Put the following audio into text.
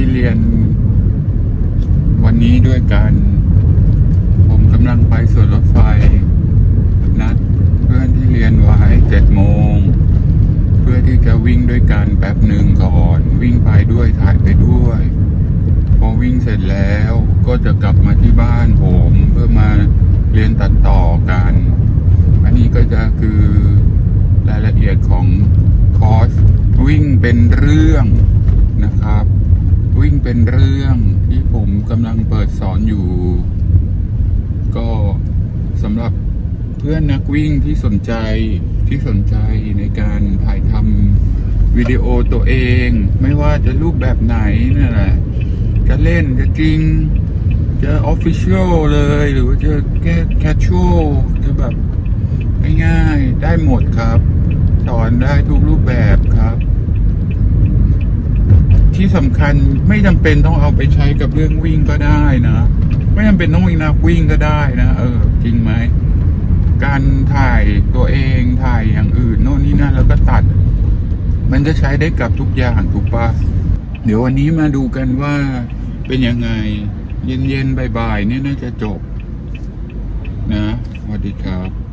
ที่เรียน วันนี้ด้วยกัน ผมกำลังไปสวนรถไฟ นัดเพื่อนที่เรียนไว้เจ็ดโมง เพื่อที่จะวิ่งด้วยกันแป๊บหนึ่งก่อน วิ่งไปด้วยถ่ายไปด้วย พอวิ่งเสร็จแล้วก็จะกลับมาที่บ้านผมเพื่อมาเรียนตัดต่อกัน อันนี้ก็จะคือรายละเอียดของคอร์สวิ่งเป็นเรื่อง เป็นเรื่องที่ผมกำลังเปิดสอนอยู่ ก็สำหรับเพื่อนนักวิ่งที่สนใจที่สนใจในการถ่ายทำวิดีโอตัวเอง ไม่ว่าจะรูปแบบไหนนั่นแหละจะเล่นจะจริง จะออฟฟิเชียลเลย หรือว่าจะแค่แคชชวลจะแบบง่ายๆได้หมดครับ สอนได้ทุกรูปแบบครับ ที่สำคัญไม่จำเป็นต้องเอาไปใช้กับเรื่องวิ่งก็ได้นะ ไม่จำเป็นต้องวิ่งนักวิ่งก็ได้นะเออ จริงไหมการถ่ายตัวเองถ่ายอย่างอื่นโน่นนี่นั่นแล้วก็ตัด มันจะใช้ได้กับทุกอย่างถูกปะเดี๋ยววันนี้มาดูกันว่าเป็นยังไง เย็นๆบ่ายๆเนี่ยน่าจะจบ นะสวัสดีครับ